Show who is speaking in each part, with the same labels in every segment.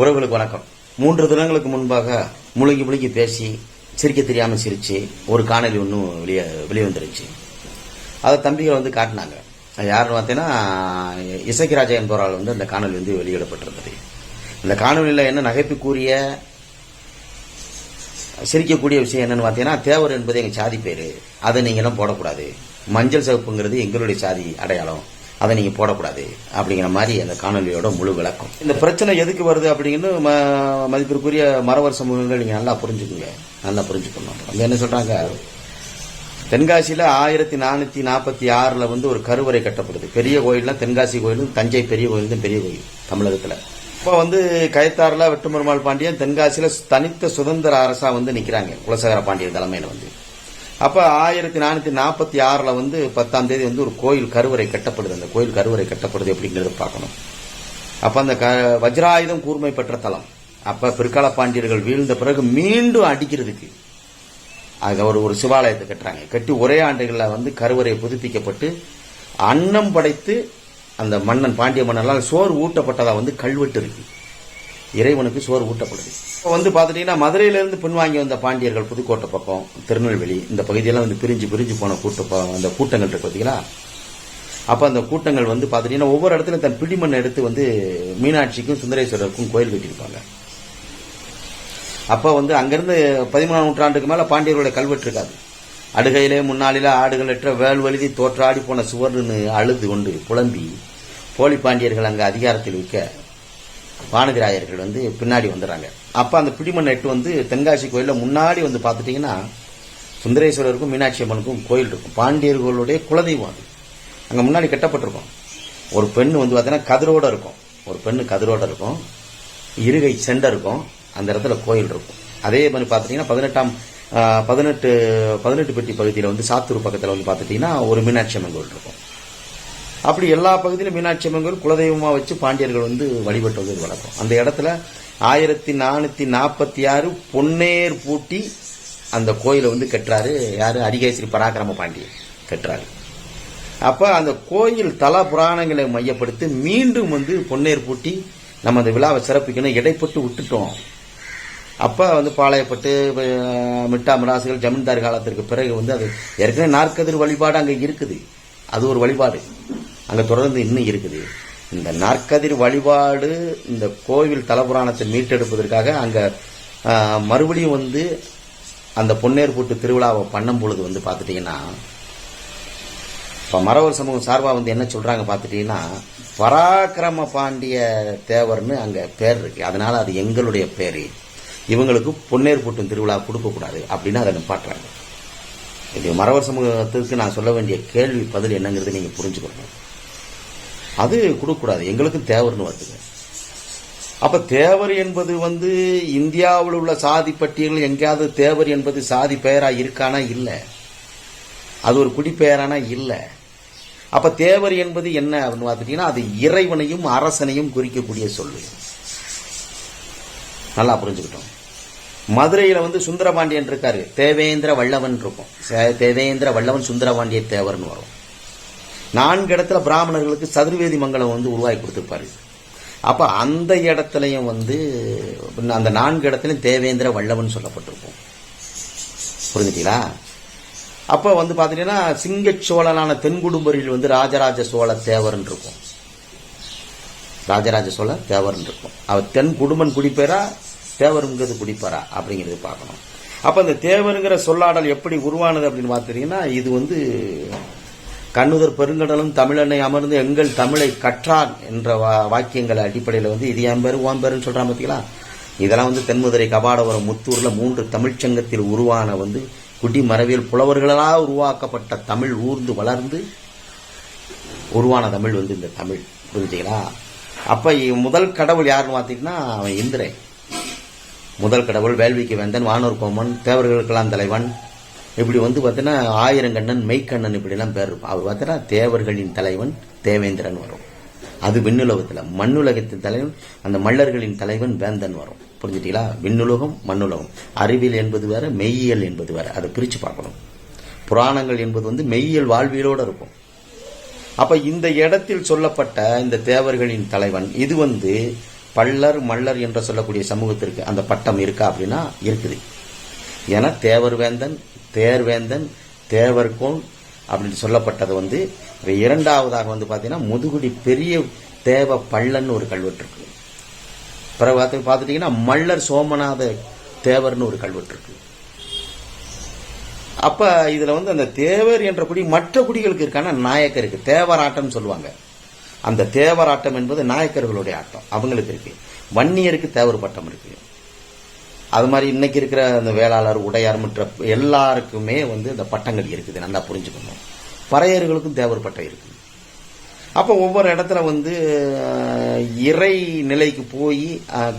Speaker 1: உறவுகளுக்கு வணக்கம். மூன்று தினங்களுக்கு முன்பாக முழுங்கி முழுங்கி பேசி சிரிக்க தெரியாம சிரிச்சு ஒரு காணொலி ஒன்றும் வெளியே வெளியே வந்துருச்சு. அதை தம்பிகள் வந்து காட்டினாங்க. யாருன்னு பார்த்தீங்கன்னா இசக்கிராஜா என்பவரால் வந்து அந்த காணொலி வந்து வெளியிடப்பட்டிருந்தது. இந்த காணொலியில் என்ன நகைப்புக்குரிய சிரிக்கக்கூடிய விஷயம் என்னன்னு பார்த்தீங்கன்னா தேவர் என்பது எங்கள் சாதி பேர். அதை நீங்களும் போடக்கூடாது. மஞ்சள் சிவப்புங்கிறது எங்களுடைய சாதி அடையாளம். அதை நீங்கள் போடக்கூடாது அப்படிங்கிற மாதிரி அந்த காணொலியோட முழு விளக்கம். இந்த பிரச்சனை எதுக்கு வருது அப்படின்னு ம- மதிப்பிற்குரிய மரவர் சமூகங்கள் நீங்கள் நல்லா புரிஞ்சுக்குங்க. நல்லா புரிஞ்சுக்கணும். அவங்க என்ன சொல்கிறாங்க தென்காசியில் ஆயிரத்தி நானூற்றி நாற்பத்தி ஆறில் வந்து ஒரு கருவறை கட்டப்படுது பெரிய கோயில்னா தென்காசி கோயிலும் தஞ்சை பெரிய கோயில் தான் பெரிய கோயில் தமிழகத்தில். இப்போ வந்து கைத்தாரில் வெட்டுமருமாள் பாண்டியன் தென்காசியில் தனித்த சுதந்திர அரசா வந்து நிற்கிறாங்க குலசேகர பாண்டியன் தலைமையில் வந்து. அப்போ ஆயிரத்தி நானூற்றி நாற்பத்தி ஆறில் வந்து பத்தாம் தேதி வந்து ஒரு கோயில் கருவறை கட்டப்படுது. அந்த கோயில் கருவறை கட்டப்படுது அப்படிங்கிறத பார்க்கணும். அப்போ அந்த க வஜ்ராயுதம் கூர்மை பெற்ற தலம். அப்போ பிற்கால பாண்டியர்கள் வீழ்ந்த பிறகு மீண்டும் அடிக்கிறதுக்கு. அங்கே ஒரு ஒரு சிவாலயத்தை கட்டுறாங்க. கட்டி ஒரே ஆண்டுகளில் வந்து கருவறை புதுப்பிக்கப்பட்டு அன்னம் படைத்து அந்த மன்னன் பாண்டிய மன்னனால் சோறு ஊட்டப்பட்டதாக வந்து கல்வெட்டு இருக்கு. இறைவனுக்கு சோறு ஊட்டப்படுது. இப்போ வந்து பார்த்துட்டீங்கன்னா மதுரையிலேருந்து பின்வாங்கி வந்த பாண்டியர்கள் புதுக்கோட்டை பக்கம் திருநெல்வேலி இந்த பகுதியெல்லாம் வந்து பிரிஞ்சு பிரிஞ்சு போன கூட்ட அந்த கூட்டங்கள் இருக்கு பார்த்தீங்களா அப்போ அந்த கூட்டங்கள் வந்து பார்த்துட்டீங்கன்னா ஒவ்வொரு இடத்துலையும் தன் பிடிமண் எடுத்து வந்து மீனாட்சிக்கும் சுந்தரேஸ்வரருக்கும் கோயில் கட்டியிருப்பாங்க. அப்போ வந்து அங்கேருந்து பதிமூணாம் நூற்றாண்டுக்கு மேலே பாண்டியர்களுடைய கல்வெட்டு இருக்காது அடுகையிலே முன்னாளில ஆடுகள் எற்ற வேல் வழுதி தோற்றாடி போன சுவர்னு அழுது கொண்டு புலம்பி போலி பாண்டியர்கள் அங்கே அதிகாரத்தில் விற்க வானதிராயர்கள் வந்து பின்னாடி வந்துடுறாங்க அப்போ அந்த பிடிமண் எட்டு வந்து தென்காசி கோயிலில் முன்னாடி வந்து பார்த்துட்டிங்கன்னா சுந்தரேஸ்வரருக்கும் மீனாட்சி அம்மனுக்கும் கோயில் இருக்கும். பாண்டியர்களுடைய குலதெய்வம் அது. அங்கே முன்னாடி கட்டப்பட்டிருக்கும். ஒரு பெண் வந்து பார்த்தீங்கன்னா கதிரோட இருக்கும். ஒரு பெண்ணு கதிரோட இருக்கும். இருகை செண்டை இருக்கும். அந்த இடத்துல கோயில் இருக்கும். அதே மாதிரி பார்த்துட்டிங்கன்னா பதினெட்டாம் பதினெட்டு பதினெட்டு பெட்டி பகுதியில் வந்து சாத்தூர் பக்கத்தில் வந்து பார்த்துட்டிங்கன்னா ஒரு மீனாட்சி அம்மன் கோயில் இருக்கும். அப்படி எல்லா பகுதியிலும் மீனாட்சி அம்மன் குலதெய்வமாக வச்சு பாண்டியர்கள் வந்து வழிபட்டு வந்தது வழக்கம். அந்த இடத்துல ஆயிரத்தி நானூற்றி நாற்பத்தி ஆறு பொன்னேர் பூட்டி அந்த கோயிலை வந்து கட்டுறாரு. யாரு? அரிகேசரி பராக்கிரம பாண்டியன் கட்டுறாரு. அப்ப அந்த கோயில் தல புராணங்களை மையப்படுத்தி மீண்டும் வந்து பொன்னேர் பூட்டி நம்ம அந்த விழாவை சிறப்பிக்கணும். இடைப்பட்டு விட்டுட்டோம். அப்போ வந்து பாளையப்பட்டு மிட்டா மிராசுகள் ஜமீன்தார் காலத்திற்கு பிறகு வந்து அது ஏற்கனவே நாற்கதிர் வழிபாடு அங்கே இருக்குது. அது ஒரு வழிபாடு. அங்கே தொடர்ந்து இன்னும் இருக்குது. இந்த நாற்கதிர் வழிபாடு இந்த கோவில் தலபுராணத்தை மீட்டெடுப்பதற்காக அங்கே மறுபடியும் வந்து அந்த பொன்னேர் போட்டு திருவிழாவை பண்ணும் பொழுது வந்து பார்த்துட்டீங்கன்னா இப்போ மரவர் சமூகம் சார்பாக வந்து என்ன சொல்கிறாங்க பார்த்துட்டீங்கன்னா பராக்கிரம பாண்டிய தேவர்னு அங்கே பேர் இருக்கு. அதனால் அது எங்களுடைய பேர். இவங்களுக்கு பொன்னேர் பூட்டும் திருவிழா கொடுக்கக்கூடாது அப்படின்னு அதை நிப்பாட்டுறாங்க. இது மறவர் சமூகத்துக்கு நான் சொல்ல வேண்டிய கேள்வி பதில் என்னங்கிறது நீங்கள் புரிஞ்சுக்கணும். அது கொடுக்கக்கூடாது. எங்களுக்கும் தேவர்னு வந்துங்க அப்ப தேவர் என்பது வந்து இந்தியாவில் உள்ள சாதி பட்டியல் எங்கேயாவது தேவர் என்பது சாதி பெயரா இருக்கானா? இல்லை. அது ஒரு குடிப்பெயரானா? இல்லை. அப்ப தேவர் என்பது என்ன அப்படின்னு பார்த்துட்டீங்கன்னா அது இறைவனையும் அரசனையும் குறிக்கக்கூடிய சொல்லு நல்லா புரிஞ்சுக்கிட்டோம். மதுரையில் வந்து சுந்தரபாண்டியன் இருக்காரு. தேவேந்திர வல்லவன் இருக்கும். சே- தேவேந்திர வல்லவன் சுந்தரபாண்டிய தேவர்னு வரும். நான்கு இடத்துல பிராமணர்களுக்கு சதுர்வேதி மங்கலம் வந்து உருவாக்கி கொடுத்துருப்பாரு. அப்போ அந்த இடத்துலையும் வந்து அந்த நான்கு இடத்துலையும் தேவேந்திர வல்லவன் சொல்லப்பட்டிருக்கும். புரிஞ்சுட்டீங்களா? அப்போ வந்து பார்த்தீங்கன்னா சிங்கச் சோழனான தென்குடும்பரில் வந்து ராஜராஜ சோழ தேவர்னு இருக்கும். ராஜராஜ சோழ தேவர்னு இருக்கும். அவர் தென் குடும்பன் குடிப்பேரா? தேவருங்கிறது குடிப்பாரா? அப்படிங்கிறது பார்க்கணும். அப்போ அந்த தேவருங்கிற சொல்லாடல் எப்படி உருவானது அப்படின்னு பார்த்தீங்கன்னா இது வந்து கண்ணுதர் பெருங்கடலும் தமிழனை அமர்ந்து எங்கள் தமிழை கற்றான் என்ற வா- வாக்கியங்கள் அடிப்படையில் வந்து இது என் பேர் ஓம் பேருன்னு பார்த்தீங்களா இதெல்லாம் வந்து தென்மதுரை கபாடபுரம் முத்தூரில் மூன்று தமிழ்ச்சங்கத்தில் உருவான வந்து குடிமரபியல் புலவர்களால் உருவாக்கப்பட்ட தமிழ் ஊர்ந்து வளர்ந்து உருவான தமிழ் வந்து இந்த தமிழ். புரிஞ்சுங்களா அப்போ முதல் கடவுள் யாருன்னு பார்த்தீங்கன்னா அவன் இந்திரன். முதல் கடவுள் வேள்விக்கு வேந்தன் வானூர் கோமன் தேவர்களுக்கெல்லாம் தலைவன் இப்படி வந்து பார்த்தீங்கன்னா ஆயிரங்கண்ணன் மெய்க்கண்ணன் இப்படிலாம் பேர் இருக்கும். அவர் பார்த்தீங்கன்னா தேவர்களின் தலைவன் தேவேந்திரன் வரும். அது விண்ணுலகத்தில் மண்ணுலகத்தின் தலைவன் அந்த மல்லர்களின் தலைவன் வேந்தன் வரும். புரிஞ்சுட்டீங்களா? விண்ணுலகம் மண்ணுலகம். அறிவியல் என்பது வேற மெய்யியல் என்பது வேற. அதை பிரித்து பார்க்கணும். புராணங்கள் என்பது வந்து மெய்யியல் வாழ்வியலோடு இருக்கும். அப்போ இந்த இடத்தில் சொல்லப்பட்ட இந்த தேவர்களின் தலைவன் இது வந்து பள்ளர் மல்லர் என்று சொல்லக்கூடிய சமூகத்திற்கு அந்த பட்டம் இருக்கா அப்படின்னா இருக்குது. ஏன்னா தேவர் வேந்தன் தேர்வேந்தன் தேவர்கோன் அப்படின்னு சொல்லப்பட்டது வந்து இரண்டாவதாக வந்து பார்த்தீங்கன்னா முதுகுடி பெரிய தேவ பள்ளன்னு ஒரு கல்வெட்டு இருக்கு பிறகு பார்த்துட்டீங்கன்னா மல்லர் சோமநாத தேவர்னு ஒரு கல்வெட்டு இருக்கு அப்ப இதுல வந்து அந்த தேவர் என்ற குடி மற்ற குடிகளுக்கு இருக்கான நாயக்கருக்கு தேவராட்டம் சொல்லுவாங்க. அந்த தேவராட்டம் என்பது நாயக்கர்களுடைய ஆட்டம். அவங்களுக்கு இருக்கு. வன்னியருக்கு தேவர் பட்டம் இருக்கு. அது மாதிரி இன்னைக்கு இருக்கிற அந்த வேளாளர் உடையார் மற்ற எல்லாருக்குமே வந்து இந்த பட்டங்கள் இருக்குது. நல்லா புரிஞ்சுக்கணும். பறையர்களுக்கும் தேவர் பட்டம் இருக்குது. அப்போ ஒவ்வொரு இடத்துல வந்து இறை நிலைக்கு போய்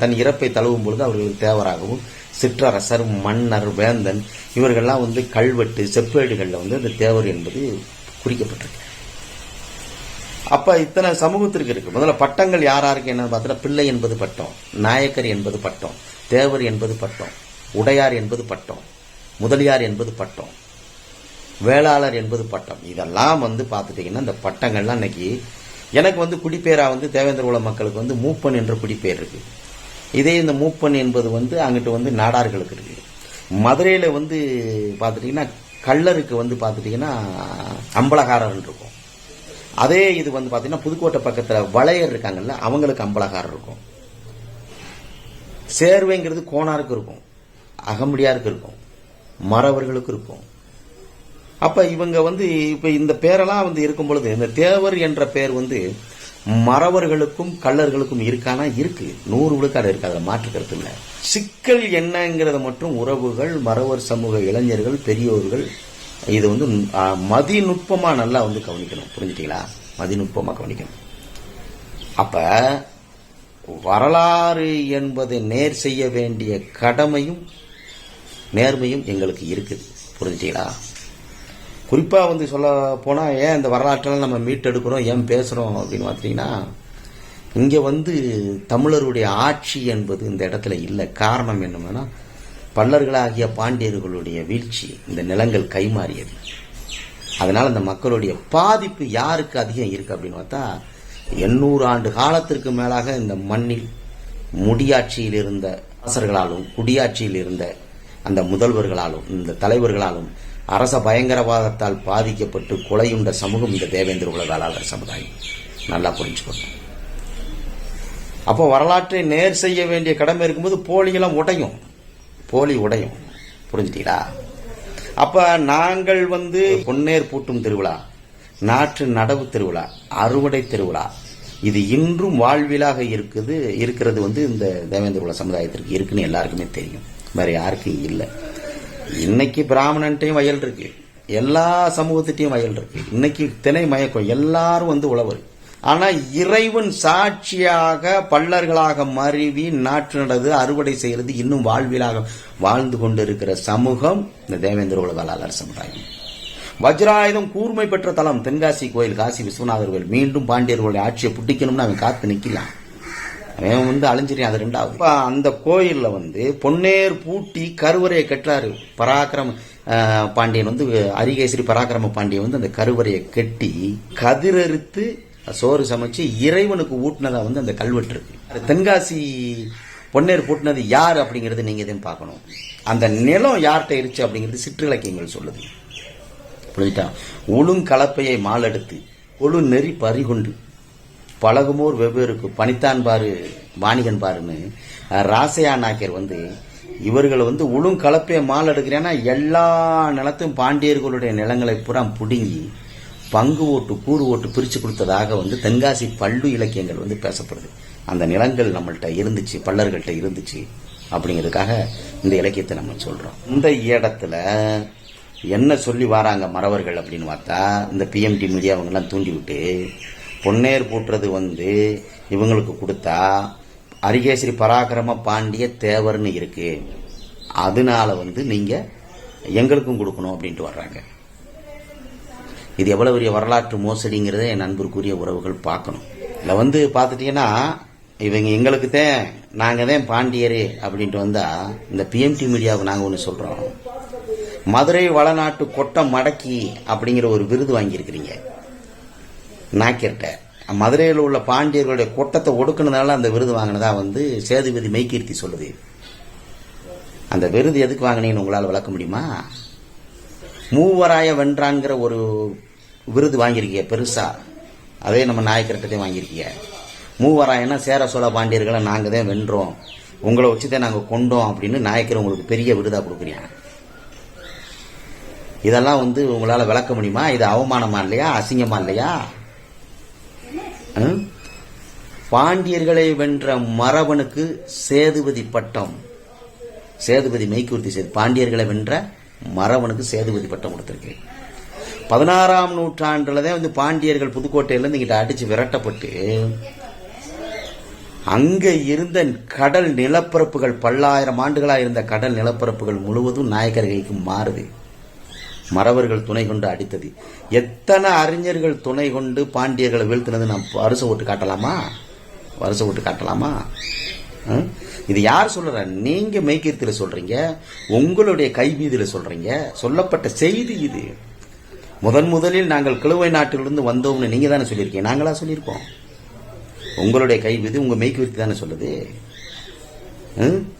Speaker 1: தன் இறப்பை தழுவும் பொழுது அவர்களுக்கு தேவராகவும் சிற்றரசர் மன்னர் வேந்தன் இவர்கள்லாம் வந்து கல்வெட்டு செப்பேடுகளில் வந்து அந்த தேவர் என்பது குறிக்கப்பட்டிருக்கு. அப்ப இத்தனை சமூகத்திற்கு இருக்கு. முதல்ல பட்டங்கள் யார் யாருக்கு என்னன்னு பார்த்தா பிள்ளை என்பது பட்டம் நாயக்கர் என்பது பட்டம் தேவர் என்பது பட்டம் உடையார் என்பது பட்டம் முதலியார் என்பது பட்டம் வேளாளர் என்பது பட்டம். இதெல்லாம் வந்து பார்த்துட்டிங்கன்னா இந்த பட்டங்கள்லாம் இன்னைக்கு எனக்கு வந்து குடிப்பேரா வந்து தேவேந்திர குல மக்களுக்கு வந்து மூப்பன் என்ற குடிப்பேர் இருக்கு. இதே இந்த மூப்பன் என்பது வந்து அங்கிட்டு வந்து நாடார்களுக்கு இருக்கு. மதுரையில் வந்து பார்த்துட்டிங்கன்னா கள்ளருக்கு வந்து பார்த்துட்டிங்கன்னா அம்பலகாரர் இருக்கும். அதே இது வந்து பார்த்தீங்கன்னா புதுக்கோட்டை பக்கத்தில் வளையர் இருக்காங்கல்ல அவங்களுக்கு அம்பலகாரர் இருக்கும். சேர்வைங்கிறது கோணாருக்கு இருக்கும். அகமுடியாருக்கு இருக்கும். மறவர்களுக்கு இருக்கும். அப்ப இவங்க வந்து இப்ப இந்த பேரெல்லாம் வந்து இருக்கும் பொழுது இந்த தேவர் என்ற பேர் வந்து மறவர்களுக்கும் கள்ளர்களுக்கும் இருக்கானா? இருக்கு. நூறு விழுக்காடு இருக்கு. அதில் மாற்றுக்கிறது இல்லை. சிக்கல் என்னங்கிறத மட்டும் உறவுகள் மறவர் சமூக இளைஞர்கள் பெரியோர்கள் இது வந்து ஆ, மதிநுட்பமா நல்லா வந்து கவனிக்கணும். புரிஞ்சுட்டீங்களா? மதிநுட்பமா கவனிக்கணும். அப்ப வரலாறு என்பதை நேர் செய்ய வேண்டிய கடமையும் நேர்மையும் எங்களுக்கு இருக்குது. புரிஞ்சுட்டீங்களா? குறிப்பாக வந்து சொல்ல போனால் ஏன் இந்த வரலாற்றெல்லாம் நம்ம மீட்டெடுக்கிறோம் ஏன் பேசுகிறோம் அப்படின்னு பார்த்தீங்கன்னா இங்கே வந்து தமிழருடைய ஆட்சி என்பது இந்த இடத்துல இல்லை. காரணம் என்னன்னா பல்லர்களாகிய பாண்டியர்களுடைய வீழ்ச்சி இந்த நிலங்கள் கைமாறியது. அதனால் இந்த மக்களுடைய பாதிப்பு யாருக்கு அதிகம் இருக்குது அப்படின்னு பார்த்தா எண்ணூறு ஆண்டு காலத்திற்கு மேலாக இந்த மண்ணில் முடியாட்சியில் இருந்த அரசர்களாலும் குடியாட்சியில் இருந்த அந்த முதல்வர்களாலும் இந்த தலைவர்களாலும் அரச பயங்கரவாதத்தால் பாதிக்கப்பட்டு கொலையுண்ட சமூகம் இந்த தேவேந்திர உலகாளர் வேளாளர் சமுதாயம். நல்லா புரிஞ்சுக்கணும் அப்போ வரலாற்றை நேர் செய்ய வேண்டிய கடமை இருக்கும்போது போலியெல்லாம் உடையும். போலி உடையும். புரிஞ்சுட்டீங்களா? அப்ப நாங்கள் வந்து பொன்னேர் பூட்டும் திருவிழா. நாற்று நடவு திருவிழா அறுவடை திருவிழா. இது இன்றும் வாழ்விலாக இருக்குது இருக்கிறது வந்து இந்த தேவேந்திர குல சமுதாயத்திற்கு இருக்குன்னு எல்லாருக்குமே தெரியும். வேற யாருக்கும் இல்லை. இன்னைக்கு பிராமணன்ட்டையும் வயல் இருக்கு. எல்லா சமூகத்திட்டையும் வயல் இருக்கு. இன்னைக்கு திணை மயக்கம் எல்லாரும் வந்து உழவர். ஆனா இறைவன் சாட்சியாக பல்லர்களாக மருவி நாற்று நடது அறுவடை செய்யறது இன்னும் வாழ்விலாக வாழ்ந்து கொண்டிருக்கிற சமூகம் இந்த தேவேந்திர குல சமுதாயம். வஜ்ராயுதம் கூர்மை பெற்ற தலம் தென்காசி கோயில் காசி விஸ்வநாதர் கோயில். மீண்டும் பாண்டியர்களுடைய ஆட்சியை புட்டிக்கணும்னு அவன் காத்து நிக்கலாம் அவன் வந்து அழிஞ்சிரியான் அது ரெண்டாவது. இப்ப அந்த கோயில்ல வந்து பொன்னேர் பூட்டி கருவறையை கட்டுறாரு. பராக்கிரம பாண்டியன் வந்து அரிகேசரி பராக்கிரம பாண்டியன் வந்து அந்த கருவறையை கட்டி கதிரறுத்து சோறு சமைச்சு இறைவனுக்கு ஊட்டினதா வந்து அந்த கல்வெட்டு இருக்கு. தென்காசி பொன்னேர் பூட்டினது யார் அப்படிங்கறது நீங்க எதையும் பார்க்கணும். அந்த நிலம் யார்கிட்ட இருச்சு அப்படிங்கிறது சிற்றிலக்கியங்கள் சொல்லுது. புரிஞ்சுட்டா? ஒழுங்கலப்பையை மாலெடுத்து ஒழு நெறி பறிகொண்டு. பழகுமோர் வெவ்வேறுக்கு பணித்தான் பாரு வாணிகன் பாருன்னு ராசையா நாயக்கர் வந்து இவர்களை வந்து உளுங்கலப்பையை மால் எடுக்கிறேன்னா எல்லா நிலத்தையும் பாண்டியர்களுடைய நிலங்களை பூரா பிடுங்கி பங்கு ஓட்டு கூறு ஓட்டு பிரித்து கொடுத்ததாக வந்து தென்காசி பள்ளு இலக்கியங்கள் வந்து பேசப்படுது. அந்த நிலங்கள் நம்மள்கிட்ட இருந்துச்சு பல்லர்கள்ட்ட இருந்துச்சு அப்படிங்கிறதுக்காக இந்த இலக்கியத்தை நம்ம சொல்கிறோம் இந்த இடத்துல என்ன சொல்லி வராங்க மறவர்கள் அப்படின்னு பார்த்தா இந்த பிஎம்டி மீடியா அவங்கெல்லாம் தூண்டி விட்டு பொன்னேர் பூட்டுறது வந்து இவங்களுக்கு கொடுத்தா அரிகேசரி பராக்கிரம பாண்டிய தேவர்னு இருக்கு. அதனால வந்து நீங்க எங்களுக்கும் கொடுக்கணும் அப்படின்ட்டு வர்றாங்க. இது எவ்வளவு பெரிய வரலாற்று மோசடிங்கிறத என் நண்பருக்குரிய உறவுகள் பார்க்கணும். இதில் வந்து பார்த்துட்டீங்கன்னா இவங்க எங்களுக்கு தான் நாங்கள் தான் பாண்டியரு அப்படின்ட்டு வந்தால் இந்த பிஎம்டி மீடியாவுக்கு நாங்கள் ஒன்று சொல்கிறோம் மதுரை வளநாட்டு கொட்டம் மடக்கி அப்படிங்கிற ஒரு விருது வாங்கியிருக்கிறீங்க. நாக்கிட்ட. மதுரையில் உள்ள பாண்டியர்களுடைய கொட்டத்தை ஒடுக்குனதால அந்த விருது வாங்கினதா வந்து சேதுபதி மெய்கீர்த்தி சொல்லுது. அந்த விருது எதுக்கு வாங்கினீங்கன்னு உங்களால் விளக்க முடியுமா? மூவராய வென்றான்ங்கிற ஒரு விருது வாங்கியிருக்கீங்க பெருசா. அதே நம்ம நாயக்கர்கிட்டே வாங்கியிருக்கீங்க மூவராயன்னா சேர சோழ பாண்டியர்களை நாங்கள் தான் வென்றோம். உங்களை வச்சு தான் நாங்கள் கொண்டோம் அப்படின்னு நாயக்கர் உங்களுக்கு பெரிய விருதாக கொடுக்குறீங்க. இதெல்லாம் வந்து உங்களால் விளக்க முடியுமா? இது அவமானமா இல்லையா? அசிங்கமா இல்லையா? பாண்டியர்களை வென்ற மரபனுக்கு சேதுபதி பட்டம். சேதுபதி மெய்க்குர்த்தி சேது. பாண்டியர்களை வென்ற மரபனுக்கு சேதுபதி பட்டம் கொடுத்திருக்கு. பதினாறாம் நூற்றாண்டுல தான் வந்து பாண்டியர்கள் புதுக்கோட்டையிலேருந்து இங்கிட்ட அடிச்சு விரட்டப்பட்டு அங்கே இருந்த கடல் நிலப்பரப்புகள் பல்லாயிரம் ஆண்டுகளாக இருந்த கடல் நிலப்பரப்புகள் முழுவதும் நாயக்கர் கைக்கு மாறுது. மறவர்கள் துணை கொண்டு அடித்தது. எத்தனை அறிஞர்கள் துணை கொண்டு பாண்டியர்களை வீழ்த்தினது நாம் வருஷம் விட்டு காட்டலாமா? வருஷம் விட்டு காட்டலாமா? ம்? இது யார் சொல்ற? நீங்க மெய்கீர்த்தில சொல்றீங்க உங்களுடைய கைவீதியில சொல்றீங்க. சொல்லப்பட்ட செய்தி இது. முதன் முதலில் நாங்கள் கிழுவை நாட்டிலிருந்து வந்தோம்னு நீங்க தானே சொல்லியிருக்கீங்க. நாங்களா சொல்லியிருக்கோம். உங்களுடைய கைவீதி உங்க மெய்கீர்த்தி தானே சொல்லுது. ம்?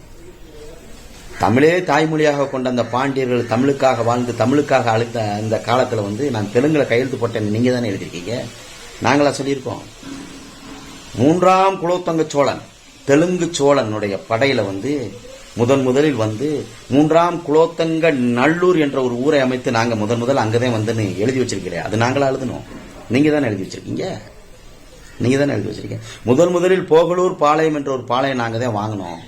Speaker 1: தமிழே தாய்மொழியாக கொண்ட அந்த பாண்டியர்கள் தமிழுக்காக வாழ்ந்து தமிழுக்காக அழுத்த அந்த காலத்தில் வந்து நான் தெலுங்குல கையெழுத்து போட்டேன்னு நீங்க தானே எழுதியிருக்கீங்க? நாங்களா சொல்லியிருக்கோம். மூன்றாம் குலோத்தங்க சோழன் தெலுங்கு சோழனுடைய படையில வந்து முதன் முதலில் வந்து மூன்றாம் குலோத்தங்க நல்லூர் என்ற ஒரு ஊரை அமைத்து நாங்கள் முதன் முதல் அங்கதான் வந்துன்னு எழுதி வச்சிருக்கிறேன் அது நாங்களா எழுதணும். நீங்க தானே எழுதி வச்சிருக்கீங்க? நீங்க தானே எழுதி வச்சிருக்கீங்க. முதன் முதலில் போகலூர் பாளையம் என்ற ஒரு பாளையம் நாங்கள் தான் வாங்கினோம்.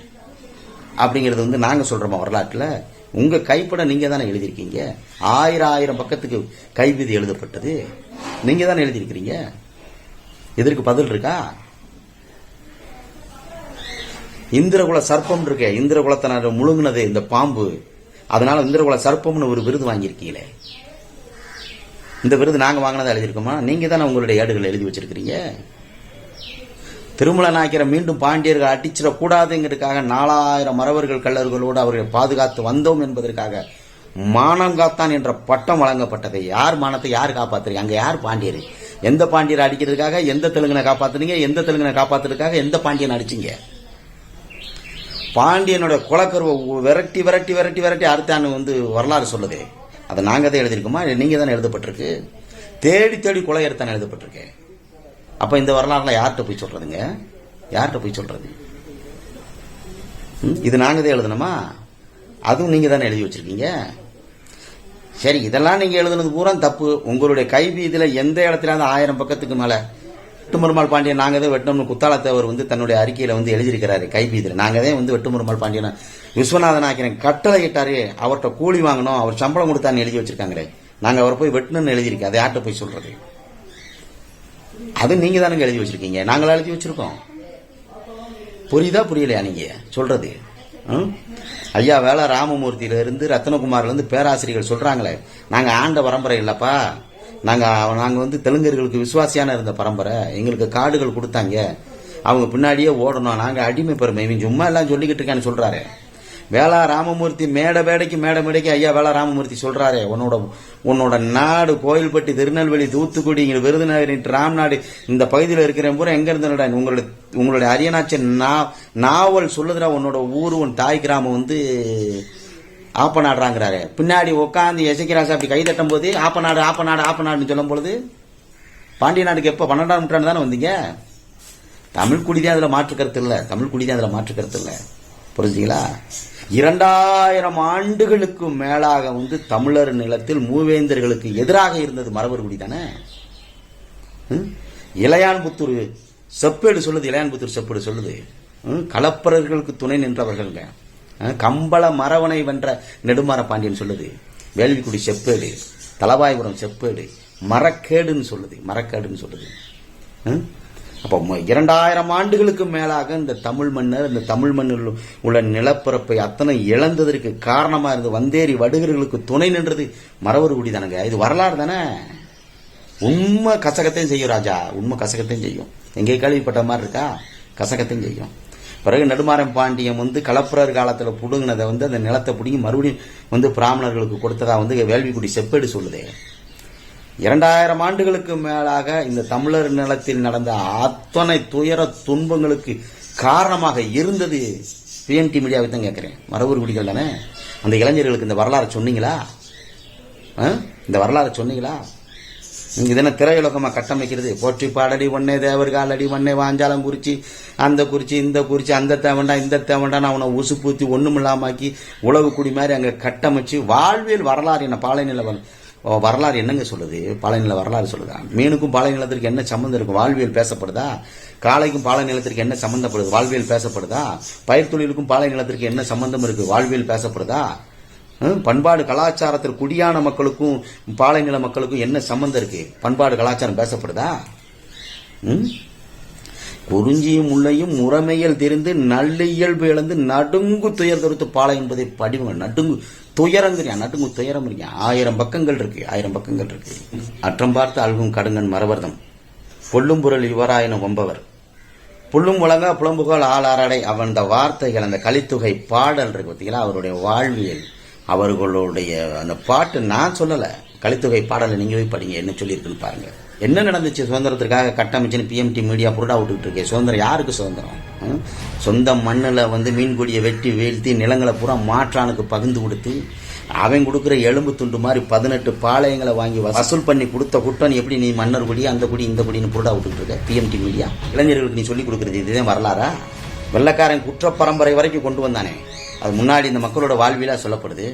Speaker 1: அப்படிங்கிறது வந்து நாங்கள் சொல்கிறோமா வரலாற்றில்? உங்கள் கைப்பட நீங்கள் தானே எழுதியிருக்கீங்க. ஆயிரம் ஆயிரம் பக்கத்துக்கு கைவிதி எழுதப்பட்டது. நீங்கள் தானே எழுதியிருக்கிறீங்க? இதற்கு பதில் இருக்கா? இந்திரகுல சர்ப்பம் இருக்கே இந்திரகுலத்தை நான் முழுங்கினது இந்த பாம்பு. அதனால இந்திரகுல சர்ப்பம்னு ஒரு விருது வாங்கியிருக்கீங்களே. இந்த விருது நாங்கள் வாங்கினதை எழுதியிருக்கோமா? நீங்கள் தானே உங்களுடைய ஏடுகள் எழுதி வச்சிருக்கிறீங்க. திருமல நாயக்கரை மீண்டும் பாண்டியர்கள் அடிச்சிடக்கூடாதுங்கிறதுக்காக நாலாயிரம் மறவர்கள் கல்லர்களோடு அவர்களை பாதுகாத்து வந்தோம் என்பதற்காக மானங்காத்தான் என்ற பட்டம் வழங்கப்பட்டதை. யார் மானத்தை யார் காப்பாத்துறீங்க? அங்க யார் பாண்டியர்? எந்த பாண்டியர் அடிக்கிறதுக்காக எந்த தெலுங்கனை காப்பாத்துனீங்க? எந்த தெலுங்கனை காப்பாத்துறதுக்காக எந்த பாண்டியன் அடிச்சீங்க? பாண்டியனோட குலக்கருவை விரட்டி விரட்டி விரட்டி விரட்டி அறுத்தான்னு வந்து வரலாறு சொல்லுது. அதை நாங்கள் தான் எழுதியிருக்கோமா? நீங்கள் நீங்க தானே எழுதப்பட்டிருக்கு? தேடி தேடி கொலை எடுத்தானே எழுதப்பட்டிருக்கேன் அப்ப இந்த வரலாறுலாம் யார்கிட்ட போய் சொல்றதுங்க? யார்கிட்ட போய் சொல்றது? இது நாங்கள் தான் எழுதணுமா? அதுவும் நீங்கள் தானே எழுதி வச்சிருக்கீங்க? சரி இதெல்லாம் நீங்கள் எழுதுனது பூரா தப்பு. உங்களுடைய கைவீதியில எந்த இடத்துல ஆயிரம் பக்கத்துக்கு மேலே வெட்டுமருமாள் பாண்டியன் நாங்கள் தான் வெட்டணும்னு குத்தாலத்தேவர் வந்து தன்னுடைய அறிக்கையில் வந்து எழுதியிருக்கிறாரு கைபீதியில். நாங்கள் தான் வந்து வெட்டுமருமாள் பாண்டியன் விஸ்வநாதன் ஆக்கிரன் கட்டளை இட்டாரு அவர்கிட்ட கூலி வாங்கணும் அவர் சம்பளம் கொடுத்தான்னு எழுதி வச்சிருக்காங்களே. நாங்கள் அவரை போய் வெட்டணும்னு எழுதியிருக்கேன் அதை யார்கிட்ட போய் சொல்கிறது அது நீங்க தானே எழுதி வச்சிருக்கீங்க. நாங்களா எழுதி வச்சிருக்கோம். புரியுதா புரியலையா நீங்க? சொல்றது. ம்? ஐயா வேலை ராமமூர்த்தியில இருந்து ரத்னகுமார்ல இருந்து பேராசிரியர்கள் சொல்றாங்களே நாங்க ஆண்ட பரம்பரை இல்லப்பா. நாங்க நாங்க வந்து தெலுங்கர்களுக்கு விசுவாசியான இருந்த பரம்பரை. எங்களுக்கு காடுகள் கொடுத்தாங்க. அவங்க பின்னாடியே ஓடணும். நாங்க அடிமை பெருமை. இவன் சும்மா எல்லாம் சொல்லிக்கிட்டு இருக்கான்னு சொல்றாரு. வேளா ராமமூர்த்தி மேடை மேடைக்கு மேடை மேடைக்கு ஐயா வேளா ராமமூர்த்தி சொல்றாரு உன்னோட உன்னோட நாடு கோயில்பட்டி திருநெல்வேலி தூத்துக்குடி இங்க விருதுநகர் ராம்நாடு இந்த பகுதியில் இருக்கிற பூரா எங்க இருந்தடா உங்களுடைய உங்களுடைய அரியணாச்சி நாவல் சொல்லுதுடா உன்னோட ஊர் உன் தாய் கிராமம் வந்து ஆப்பநாடுறாங்கிறாரு. பின்னாடி உட்காந்து எசைக்கிறாசு அப்படி கை தட்டும் போது ஆப்பநாடு ஆப்பநாடு ஆப்பநாடுன்னு சொல்லும் பொழுது பாண்டிய நாடுக்கு எப்போ பன்னெண்டாம் நூற்றாண்டு தானே வந்தீங்க? தமிழ் குடிதான் அதில் மாற்று கருத்து இல்லை. தமிழ் குடிதான் அதில் மாற்று கருத்து இல்லை. புரிஞ்சுங்களா இரண்டாயிரம் ஆண்டுகளுக்கு மேலாக வந்து தமிழர் நிலத்தில் மூவேந்தர்களுக்கு எதிராக இருந்தது மரபர் குடி தானே ம்? இளையான்புத்தூர் செப்பேடு சொல்லுது இளையான்புத்தூர் செப்பேடு சொல்லுது ம்? துணை நின்றவர்கள்ங்க கம்பள மரவனை வென்ற நெடுமாற பாண்டியன் சொல்லுது வேள்விக்குடி செப்பேடு தலவாய்புரம் செப்பேடு மரக்கேடுன்னு சொல்லுது மரக்கேடுன்னு சொல்லுது ம்? அப்போ இரண்டாயிரம் ஆண்டுகளுக்கு மேலாக இந்த தமிழ் மன்னர் இந்த தமிழ் மண்ணில் உள்ள நிலப்பரப்பை அத்தனை இழந்ததற்கு காரணமா இருந்து வந்தேரி வடுகர்களுக்கு துணை நின்றது மரவர் குடி தானங்க. இது வரலாறு தானே. உண்மை கசகத்தையும் செய்யும் ராஜா. உண்மை கசகத்தையும் செய்யும். எங்கே கேள்விப்பட்ட மாதிரி இருக்கா? கசகத்தையும் செய்யும். பிறகு நெடுமாறன் பாண்டியன் வந்து கலப்புரர் காலத்துல புடுங்கினதை வந்து அந்த நிலத்தை பிடுங்கி மறுபடியும் வந்து பிராமணர்களுக்கு கொடுத்ததா வந்து வேள்விக்குடி செப்பேடு சொல்லுதே. இரண்டாயிரம் ஆண்டுகளுக்கு மேலாக இந்த தமிழர் நிலத்தில் நடந்த அத்தனை துயர துன்பங்களுக்கு காரணமாக இருந்தது பிஎன்டி மீடியாவை தான் கேட்குறேன். மரபூர் குடிகள் தானே? அந்த இளைஞர்களுக்கு இந்த வரலாறு சொன்னீங்களா? ஆ? இந்த வரலாறு சொன்னீங்களா? நீங்கள் இதென்ன திரையுலகமாக கட்டமைக்கிறது. போற்றி பாடடி ஒன்னே தேவர் காலடி ஒன்னே வாஞ்சாலம் குறிச்சி அந்த குறிச்சி இந்த குறிச்சி அந்த தேவண்டா இந்த தேவண்டா அவனை உசு பூத்தி ஒன்றும் இல்லாமாக்கி உழவு குடி மாதிரி அங்கே கட்டமைச்சு வாழ்வியல் வரலாறு என்ன பாலை வ- வரலாறு என்னங்க சொல்லுது? பாலைநில வரலாறு சொல்லுதா? மீனுக்கும் பாலை நிலத்திற்கு என்ன சம்மந்தம் இருக்கும் வாழ்வியல் பேசப்படுதா? காளைக்கும் பாலை நிலத்திற்கு என்ன சம்மந்தப்படுது வாழ்வியல் பேசப்படுதா? பயிர் தொழிலுக்கும் பாலை நிலத்திற்கு என்ன சம்பந்தம் இருக்கு? வாழ்வியல் பேசப்படுதா? பண்பாடு கலாச்சாரத்தில் குடியான மக்களுக்கும் பாலைநில மக்களுக்கும் என்ன சம்பந்தம் இருக்கு? பண்பாடு கலாச்சாரம் பேசப்படுதா? ம்? குறிஞ்சியும் உள்ளையும் முறைமையில் தெரிந்து நல்லியல்பு இழந்து நடுங்கு துயர் தருத்து பாலை என்பதை படிவங்க நடுங்கு துயரங்கிறியா நடுங்கு துயரம் இருக்கியா ஆயிரம் பக்கங்கள் இருக்கு ஆயிரம் பக்கங்கள் இருக்கு. அற்றம் பார்த்து அழுகும் கடுங்கன் மரவர்தம். பொல்லும் பொருள் இவராயின ஒம்பவர் புல்லும் முழங்க புலம்புகள் ஆளாரடை அவன் அந்த வார்த்தைகள் அந்த கலித்துகை பாடல் இருக்கு பார்த்தீங்களா அவருடைய வாழ்வியல் அவர்களுடைய அந்த பாட்டு நான் சொல்லலை. கலித்துகை பாடலை நீங்க போய் படிங்க என்ன சொல்லியிருக்குன்னு பாருங்க. என்ன நடந்துச்சு சுதந்திரத்துக்காக கட்டமைச்சுன்னு பிஎம்டி மீடியா புருடா விட்டுக்கிட்டு இருக்கே. சுதந்திரம் யாருக்கு சுதந்திரம்? சொந்த மண்ணில் வந்து மீன்கொடியை வெட்டி வீழ்த்தி நிலங்களை பூரா மாற்றானுக்கு பகிர்ந்து கொடுத்து அவன் கொடுக்குற எலும்பு துண்டு மாதிரி பதினெட்டு பாளையங்களை வாங்கி வசூல் பண்ணி கொடுத்த குட்டன் எப்படி நீ மன்னர் குடி அந்த குடி இந்த குடின்னு புருடா விட்டுட்டு இருக்க? பிஎம்டி மீடியா இளைஞர்களுக்கு நீ சொல்லி கொடுக்குறது இதுதான் வரலாறா? வெள்ளக்காரன் குற்ற பரம்பரை வரைக்கும் கொண்டு வந்தானே. அது முன்னாடி இந்த மக்களோட வாழ்வியலாக சொல்லப்படுது.